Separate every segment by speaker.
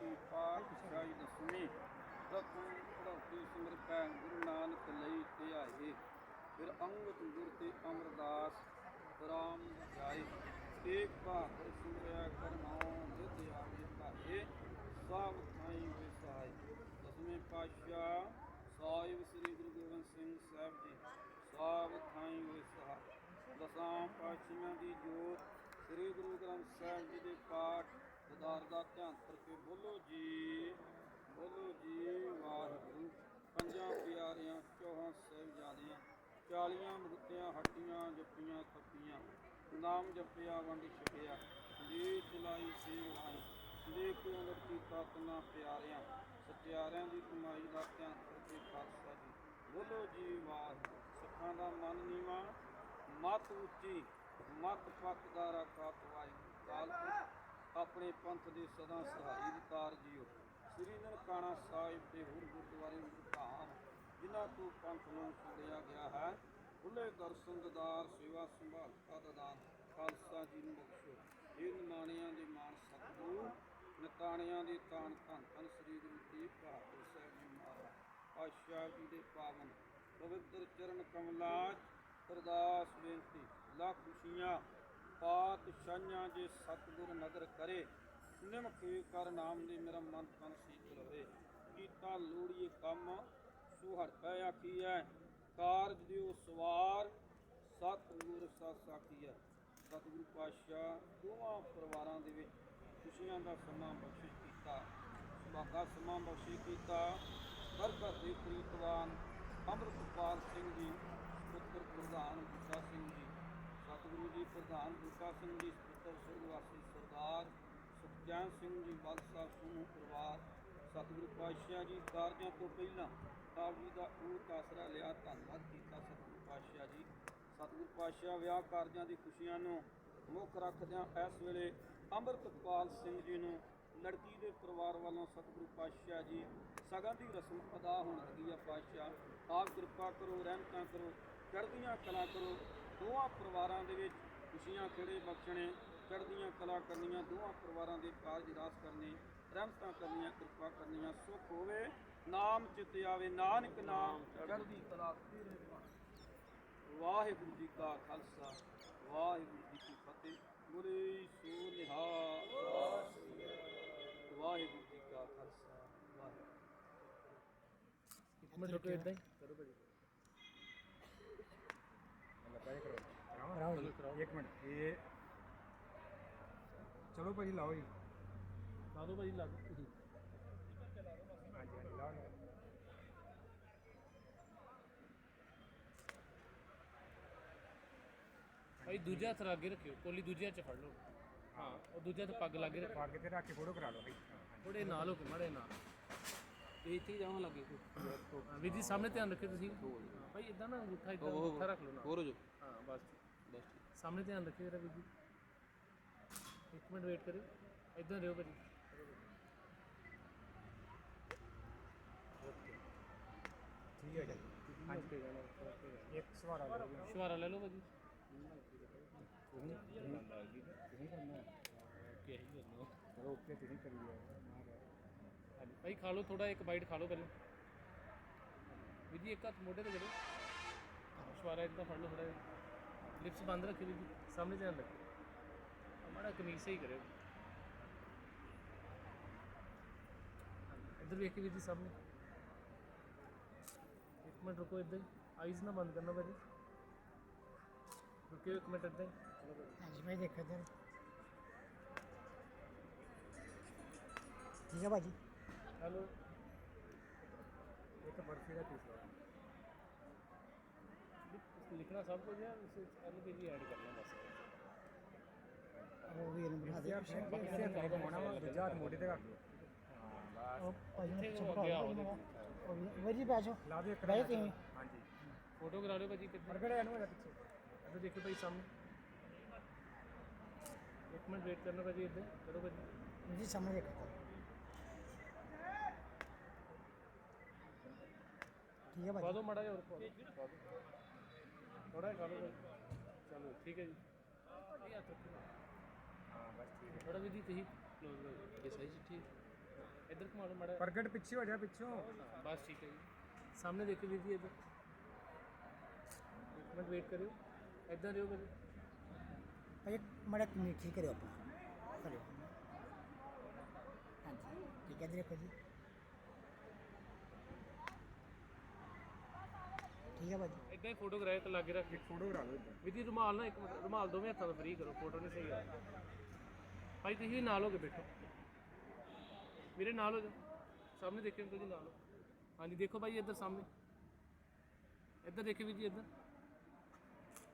Speaker 1: ਕੀ ਪਾਕ ਸਾਈ ਦਸਮੀ ਤਕੂ ਪ੍ਰਭੂ ਸਿਮਰਪੈ ਗੁਰੂ ਨਾਨਕ ਲਈ ਧਿਆਏ ਫਿਰ ਅੰਗਤ ਗੁਰ ਤੇ ਅਮਰਦਾਸ ਰਾਮ ਜਾਏ। ਏਕ ਬਹਾਦਰ ਸਿਮਰਿਆ ਕਰਨਾਉ ਜਿਤ ਆਵੇ ਭਾਏ ਸਭ ਥਾਈ ਵਿਸਾਈ ਦਸਵੇਂ ਪਾਸ਼ਾ ਸਾਹਿਬ ਸ੍ਰੀ ਗੁਰੂ ਗੋਬਿੰਦ ਸਿੰਘ ਸਾਹਿਬ ਜੀ ਸਭ ਥਾਈ ਵਿਸਾਈ ਦਸਾਂ ਪਾਸ਼ੀਆਂ ਦੀ ਜੋਤ ਸ੍ਰੀ ਗੁਰੂ ਗ੍ਰੰਥ ਸਾਹਿਬ ਜੀ ਦੇ ਉਦਾਰ ਦਾ ਧਿਆਨ ਕਰਕੇ ਬੋਲੋ ਜੀ ਬੋਲੋ ਜੀ, ਵਾਹਿਗੁਰੂ। ਪੰਜਾਂ ਪਿਆਰਿਆਂ, ਚੌਹਾਂ ਸਾਹਿਬਜ਼ਾਦਿਆਂ, ਚਾਲੀਆਂ ਮੁਕਤਿਆਂ ਹੱਟੀਆਂ ਜੱਪੀਆਂ ਥੱਪੀਆਂ। ਨਾਮ ਜਪਿਆ, ਵੰਡ ਛਕਿਆ। ਜੀ ਚਲਾਈ ਸੇਵਾਈ ਦੇ ਕਿਉਂ ਲੜਕੀ ਤਾਤਨਾ ਪਿਆਰਿਆਂ? ਸਤਿਆਰਿਆਂ ਦੀ ਕਮਾਈ ਦਾ ਧਿਆਨ ਕਰਕੇ ਖਾਲਸਾ ਜੀ। ਬੋਲੋ ਜੀ, ਵਾਹਿਗੁਰੂ। ਸਿੱਖਾਂ ਦਾ ਮਨ ਨੀਵਾ, ਮਤ ਉੱਚੀ। ਮਤ ਪੱਕ ਦਾ ਰਾਖਾ ਤਵਾਈ ਕਾਲ ਆਪਣੇ ਪੰਥ ਦੇ ਸਦਾ ਸਹਾਈ ਦੀ ਤਾਰ ਜੀਓ। ਸ੍ਰੀ ਨਨਕਾਣਾ ਸਾਹਿਬ ਦੇ ਹੋਰ ਗੁਰਦੁਆਰੇ ਧਾਮ, ਜਿਨ੍ਹਾਂ ਤੋਂ ਪੰਥ ਨੂੰ ਛੋੜਿਆ ਗਿਆ ਹੈ ਖੁੱਲੇ ਦਰਸ਼ਨ ਦਦਾਰ ਸੇਵਾ ਸੰਭਾਲ ਦਾ ਦਾਨ ਖਾਲਸਾ ਜੀ ਨੂੰ ਬਖਸ਼ੋ। ਇਹ ਨਿਮਾਣਿਆਂ ਦੇ ਮਾਨ ਸਤਿਗੁਰੂ ਨਤਾਣਿਆਂ ਦੇ ਤਾਣ ਧੰਨ ਧੰਨ ਸ੍ਰੀ ਗੁਰੂ ਤੇਗ ਬਹਾਦਰ ਸਾਹਿਬ ਜੀ ਮਹਾਰਾਜ। ਪਾਤਸ਼ਾਹ ਜੀ ਦੇ ਪਾਵਨ, ਪਵਿੱਤਰ ਚਰਨ ਕਮਲਾਜ ਅਰਦਾਸ ਬੇਨਤੀ, ਲੱਖ ਖੁਸ਼ੀਆਂ ਪਾਤਸ਼ਾਹਾਂ ਜੇ ਸਤਿਗੁਰ ਨਦਰ ਕਰੇ ਨਿਮਖੇ ਕਰ ਨਾਮ ਦੇ ਮੇਰਾ ਮਨ ਤਨ ਸੀਤ ਰਵੇ। ਕੀਤਾ ਲੋੜੀਏ ਕੰਮ, ਸੁਹਰ ਪੈ ਆਖੀਐ, ਕਾਰਜ ਦਿਓ ਸਵਾਰ, ਸਤਿਗੁਰ ਸਤ ਸਾਖੀਐ ਸਤਿਗੁਰੂ ਪਾਤਸ਼ਾਹ, ਦੋਵਾਂ ਪਰਿਵਾਰਾਂ ਦੇ ਵਿੱਚ ਖੁਸ਼ੀਆਂ ਦਾ ਸਮਾਂ ਬਖਸ਼ਿਸ਼ ਕੀਤਾ। ਸੁਭਾਗਾ ਸਮਾਂ ਬਖਸ਼ਿਸ਼ ਕੀਤਾ। ਬਰਕਤ ਦੇ ਪ੍ਰੀਤਵਾਨ, ਅੰਮ੍ਰਿਤਪਾਲ ਸਿੰਘ ਜੀ, ਪੁੱਤਰ ਪ੍ਰਧਾਨ ਬੂਟਾ ਸਿੰਘ ਜੀ ਸਤਿਗੁਰੂ ਜੀ, ਪ੍ਰਧਾਨ ਗੁਰਕਾ ਸਿੰਘ ਜੀ ਪੁੱਤਰ ਵਾਸੀ ਸਰਦਾਰ ਸੁਖਚੈਨ ਸਿੰਘ ਜੀ ਬਲ ਸਾਹਿਬ ਸਮੂਹ ਪਰਿਵਾਰ, ਸਤਿਗੁਰੂ ਪਾਤਸ਼ਾਹ ਜੀ ਕਾਰਜਾਂ ਤੋਂ ਪਹਿਲਾਂ ਆਪ ਜੀ ਦਾ ਉਹ ਆਸਰਾ ਲਿਆ, ਧੰਨਵਾਦ ਕੀਤਾ ਸਤਿਗੁਰੂ ਪਾਤਸ਼ਾਹ ਜੀ। ਸਤਿਗੁਰੂ ਪਾਤਸ਼ਾਹ ਵਿਆਹ ਕਾਰਜਾਂ ਦੀ ਖੁਸ਼ੀਆਂ ਨੂੰ ਮੁੱਖ ਰੱਖਦਿਆਂ ਇਸ ਵੇਲੇ ਅੰਮ੍ਰਿਤਪਾਲ ਸਿੰਘ ਜੀ ਨੂੰ ਲੜਕੀ ਦੇ ਪਰਿਵਾਰ ਵੱਲੋਂ ਸਤਿਗੁਰੂ ਪਾਤਸ਼ਾਹ ਜੀ, ਸਗਨ ਦੀ ਰਸਮ ਅਦਾ ਹੋਣ ਲੱਗੀ ਆ ਪਾਤਸ਼ਾਹ। ਆਪ ਕਿਰਪਾ ਕਰੋ, ਰਹਿਮਤਾਂ ਕਰੋ, ਚੜ੍ਹਦੀਆਂ ਕਲਾ ਕਰੋ ਦੋਵਾਂ ਪਰਿਵਾਰਾਂ ਦੇ ਵਿੱਚ ਖੁਸ਼ੀਆਂ, ਖੇੜੇ ਬਖਸ਼ਣੇ, ਚੜ੍ਹਦੀਆਂ ਕਲਾ ਕਰਨੀਆਂ ਦੋਵਾਂ ਪਰਿਵਾਰਾਂ ਦੇ ਕਾਰਜ ਰਾਸ ਕਰਨੇ, ਰਹਿਮਤਾਂ ਕਰਨੀਆਂ, ਕਿਰਪਾ ਕਰਨੀਆਂ ਸੁਖ ਹੋਵੇ, ਨਾਮ ਚਿਤ ਆਵੇ, ਨਾਨਕ ਨਾਮ ਚੜ੍ਹਦੀ ਕਲਾ ਤੇਰੇ ਵਾਹਿਗੁਰੂ ਜੀ ਕਾ ਖਾਲਸਾ, ਵਾਹਿਗੁਰੂ ਜੀ ਕੀ ਫਤਿਹ। ਗੁਰੇ ਸੋ ਨਿਹਾਲ। ਵਾਹਿਗੁਰੂ ਜੀ ਕਾ ਖਾਲਸਾ, ਵਾਹਿਗੁਰੂ
Speaker 2: ਇੱਕ ਮਿੰਟ ਰੁਕੋ ਇਦਾਂ ਹੀ। ਕਰੋ ਭਾਜੀ
Speaker 3: ਕਰਾਓ ਜੀ ਇੱਕ ਮਿੰਟ। ਇਹ ਚਲੋ ਭਾਜੀ ਲਾਓ ਜੀ।
Speaker 2: ਲਾ ਦਿਓ ਭਾਜੀ ਲੱਗ ਤੁਸੀਂ
Speaker 3: ਹਾਂਜੀ ਹਾਂਜੀ ਲਾਓ ਲਾਓ।
Speaker 2: ਭਾਈ ਦੂਜਾ ਹੱਥ ਅੱਗੇ ਰੱਖਿਓ। ਕੋਲੀ ਦੂਜੇ ਹੱਥ 'ਚ ਫੜ ਲਓ। ਹਾਂ। ਉਹ ਦੂਜਾ ਹੱਥ ਪੱਗ ਲਾਗੇ ਰੱਖੋ
Speaker 3: ਪਾ ਕੇ ਤੇ ਰੱਖ ਕੇ ਫੋਟੋ ਕਰਾ ਲਓ ਭਾਈ।
Speaker 2: ਥੋੜੇ ਨਾਲ ਹੋ ਕੇ ਮੜੇ ਨਾਲ।
Speaker 1: ਇਹ ਇੱਥੇ ਜਾਵਾਂ ਲੱਗੇ
Speaker 2: ਹਾਂ, ਵੀਰ ਜੀ ਸਾਹਮਣੇ ਧਿਆਨ ਰੱਖਿਓ ਤੁਸੀਂ। ਭਾਈ ਇਦਾਂ ਨਾ ਅੰਗੂਠਾ ਇਦਾਂ ਅੰਗੂਠਾ ਰੱਖ ਲਓ ਨਾਲ।
Speaker 1: ਹੋਰ ਹੋ ਜੋ
Speaker 2: ਹਾਂ ਬਸ
Speaker 1: ਬਸ ਠੀਕ
Speaker 2: ਸਾਹਮਣੇ ਧਿਆਨ ਰੱਖਿਓ ਜਰਾ ਵੀਰ ਜੀ। ਇੱਕ ਮਿੰਟ ਵੇਟ ਕਰਿਓ। ਇਦਾਂ ਰਿਓ ਭਾਜੀ।
Speaker 3: ਠੀਕ ਹੈ ਜੀ।
Speaker 2: ਹਾਂਜੀ।
Speaker 3: ਇੱਕ ਸਵਾਲ ਆ ਗਿਆ
Speaker 2: ਸ਼ਵਾਰਾ ਲੈ ਲਓ ਭਾਜੀ।
Speaker 3: ਤੁਸੀਂ ਕਰਨਾ
Speaker 2: ਕੀ ਹੀ? ਕਰਨਾ
Speaker 3: ਓਕੇ ਤੁਸੀਂ ਕਰੀਏ?
Speaker 2: ਹਾਂਜੀ। ਭਾਈ ਖਾ ਲਓ ਥੋੜਾ ਇੱਕ ਬਾਈਟ ਖਾ ਲਓ ਪਹਿਲਾਂ। ਵੀਰ ਜੀ, ਇੱਕ ਹੱਥ ਮੋਢੇ ਤੇ ਕਰੋ ਸ਼ਵਾਰਾ ਇਦਾਂ ਫੜ ਲਓ ਥੋੜਾ ਲਿਪਸ ਬੰਦ ਰੱਖਿਓ ਵੀਰ ਜੀ, ਸਾਹਮਣੇ ਧਿਆਨ ਰੱਖਿਓ। ਮਾੜਾ ਕਮੀਜ਼ ਸਹੀ ਕਰਿਓ। ਇੱਧਰ ਵੇਖ ਕੇ ਵੀਰ ਜੀ ਸਾਹਮਣੇ। ਇੱਕ ਮਿੰਟ ਰੁਕੋ ਇੱਦਾਂ ਹੀ ਆਈਜ਼ ਨਾ ਬੰਦ ਕਰਨਾ ਭਾਜੀ। ਰੁਕਿਓ ਇੱਕ ਮਿੰਟ ਇੱਦਾਂ ਹੀ ਚਲੋ ਭਾਜੀ
Speaker 4: ਹਾਂਜੀ ਮੈਂ ਦੇਖਿਆ ਤੇ ਠੀਕ ਹੈ ਭਾਜੀ।
Speaker 2: ਹੈਲੋ।
Speaker 3: ਇੱਕ ਬਰਫੀ ਦਾ ਪੀਸ ਲਾਓ।
Speaker 2: ਲਿਖਣਾ ਸਭ ਕੁਝ ਹੈ ਉਸ ਵਿੱਚ ਐਲ ਕੇ ਜੀ ਐਡ ਕਰਨਾ ਬਸ।
Speaker 4: ਉਹ ਵੀ ਇਹਨੂੰ ਬਣਾ ਦੇ।
Speaker 3: ਇਸੇ ਹੱਥ ਨੂੰ ਘੁਮਾਉਣਾ ਵਾ ਦੂਜਾ ਹੱਥ ਮੋਢੇ ਤੇ ਰੱਖ ਲਓ ਹਾਂ
Speaker 4: ਨੂੰ
Speaker 2: ਇੱਥੇ ਉਹ
Speaker 4: ਚੁੱਪ
Speaker 2: ਅੱਗੇ ਆਓ
Speaker 4: ਕਰੋ
Speaker 2: ਦੇਖੋ।
Speaker 4: ਉਹ ਵੀ ਵਜੀ ਬੈਠੋ
Speaker 3: ਬਸ ਲਾ ਇੱਕ
Speaker 4: ਬਹਿ ਤੁਸੀਂ।
Speaker 3: ਹਾਂਜੀ।
Speaker 2: ਫੋਟੋ ਕਰਾ ਲਿਓ ਭਾਜੀ ਕਿੱਥੇ।
Speaker 3: ਪ੍ਰਗਟ ਇਹਨੂੰ ਇਹਦਾ ਪਿੱਛੇ?
Speaker 2: ਇੱਧਰ ਦੇਖੋ ਭਾਈ ਸਾਹਮਣੇ। ਇੱਕ ਮਿੰਟ ਵੇਟ ਕਰਨਾ ਭਾਜੀ ਇੱਧਰ। ਕਰੋ ਭਾਜੀ।
Speaker 4: ਜੀ ਸਾਹਮਣੇ ਦੇਖੋ। ਠੀਕ ਹੈ ਭਾਜੀ
Speaker 2: ਦਿਓ ਮਾੜਾ ਹੋਰ ਪਾ ਥੋੜਾ ਖਾ ਲਓ ਭਾਈ ਚਲੋ ਠੀਕ ਹੈ ਜੀ। ਇਹ ਹੱਥ ਰੱਖੋ
Speaker 3: ਹਾਂ ਬਸ ਠੀਕ ਹੈ।
Speaker 2: ਥੋੜਾ ਵੀ ਦੀ ਤੁਸੀਂ ਕਲੋਜ਼ ਇਹ ਸਹੀ ਜੀ ਠੀਕ ਇੱਧਰ ਘੁਮਾ ਲਓ ਮਾੜਾ।
Speaker 3: ਪ੍ਰਗਟ ਪਿੱਛੇ ਹੋ ਜਾ ਪਿੱਛੋਂ।
Speaker 2: ਬਸ ਠੀਕ ਹੈ ਜੀ। ਸਾਹਮਣੇ ਦੇਖੋ ਵੀਰ ਜੀ ਇੱਧਰ। ਇੱਕ ਮਿੰਟ ਵੇਟ ਕਰਿਓ। ਇੱਧਰ ਰਿਓ ਕਰਿਓ
Speaker 4: ਭਾਜੀ ਮੜਾ ਠੀਕ ਕਰਿਓ ਆਪਣਾ। ਕਰਿਓ। ਹਾਂਜੀ ਠੀਕ ਹੈ ਜੀ ਦੇਖੋ ਜੀ। ਠੀਕ ਹੈ ਭਾਜੀ।
Speaker 2: ਇੱਦਾਂ ਹੀ ਫੋਟੋ ਕਰਾਇਆ ਤੇ ਲਾਗੇ ਰੱਖ
Speaker 3: ਇੱਕ ਫੋਟੋ ਕਰਾ ਦਿਓ ਇੱਦਾਂ।
Speaker 2: ਵੀਰ ਜੀ ਰੁਮਾਲ ਨਾ ਇੱਕ ਮਿੰਟ ਰੁਮਾਲ ਦੋਵੇਂ ਹੱਥਾਂ ਨਾਲ ਫਰੀ ਕਰੋ ਫੋਟੋ ਨਹੀਂ ਸਹੀ ਆ ਭਾਈ ਤੁਸੀਂ ਵੀ ਨਾਲ ਹੋ ਕੇ ਬੈਠੋ। ਮੇਰੇ ਨਾਲ ਹੋ ਜਾਓ ਸਾਹਮਣੇ ਦੇਖਿਓ ਅੰਕਲ ਜੀ ਨਾਲ ਹੋ। ਹਾਂਜੀ ਦੇਖੋ ਭਾਈ ਇੱਧਰ ਸਾਹਮਣੇ। ਇੱਧਰ ਦੇਖਿਓ ਵੀਰ ਜੀ ਇੱਧਰ।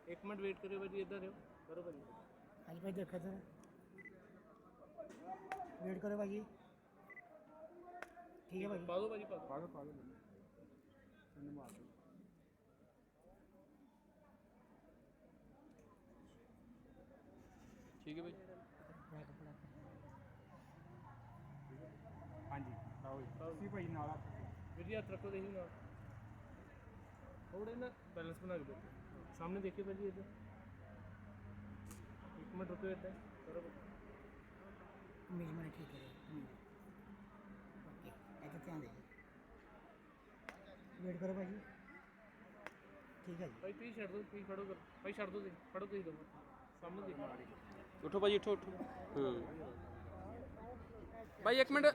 Speaker 2: ਇੱਕ ਮਿੰਟ ਵੇਟ ਕਰਿਓ ਭਾਈ ਜੀ ਇੱਧਰ ਰਿਓ ਕਰੋ ਭਾਈ।
Speaker 4: ਹਾਂਜੀ ਭਾਈ ਦੇਖੋ ਸਰ ਵੇਟ ਕਰੋ ਭਾਜੀ ਠੀਕ ਹੈ ਭਾਜੀ
Speaker 2: ਪਾ ਦਿਓ ਭਾਜੀ ਪਾ ਦਿਓ।
Speaker 3: ਪਾ ਦਿਓ ਪਾ ਦਿਓ। ਇਹਨੂੰ ਮਾਰ ਦਿਓ।
Speaker 2: ਠੀਕ ਹੈ ਭਾਈ
Speaker 3: ਹਾਂਜੀ ਲਾਓ ਜੀ। ਤੁਸੀਂ ਭਾਈ ਨਾਲ ਹੱਥ
Speaker 2: ਵੀਰ ਜੀ ਹੱਥ ਰੱਖੋ ਦੇਖੀ ਨਾਲ। ਥੋੜੇ ਨਾ ਬੈਲੈਂਸ ਬਣਾ ਕੇ ਬੈਠੋ। ਸਾਹਮਣੇ ਦੇਖਿਓ ਭਾਜੀ ਇੱਧਰ। ਇੱਕ ਮਿੰਟ ਰੁਕਿਓ ਇੱਦਾਂ ਕਰੋ ਭਾਈ
Speaker 4: ਕਮੀਜ਼ ਮੈਂ ਠੀਕ ਕਰਿਓ ਓਕੇ ਇੱਥੇ ਧਿਆਨ ਦੇ। ਵੇਟ ਕਰੋ ਭਾਜੀ। ਠੀਕ ਹੈ ਜੀ।
Speaker 2: ਭਾਈ ਤੁਸੀਂ ਛੱਡ ਦਿਓ ਤੁਸੀਂ ਫੜੋ ਕਰ। ਭਾਈ ਛੱਡ ਦਿਓ ਤੁਸੀਂ। ਫੜੋ ਤੁਸੀਂ ਦੋ ਸਾਹਮਣੇ ਦੇਖੋ।
Speaker 5: ਉਠੋ ਭਾਜੀ ਉਠੋ ਉਠੋ। ਹੂੰ। ਭਾਈ ਇੱਕ ਮਿੰਟ।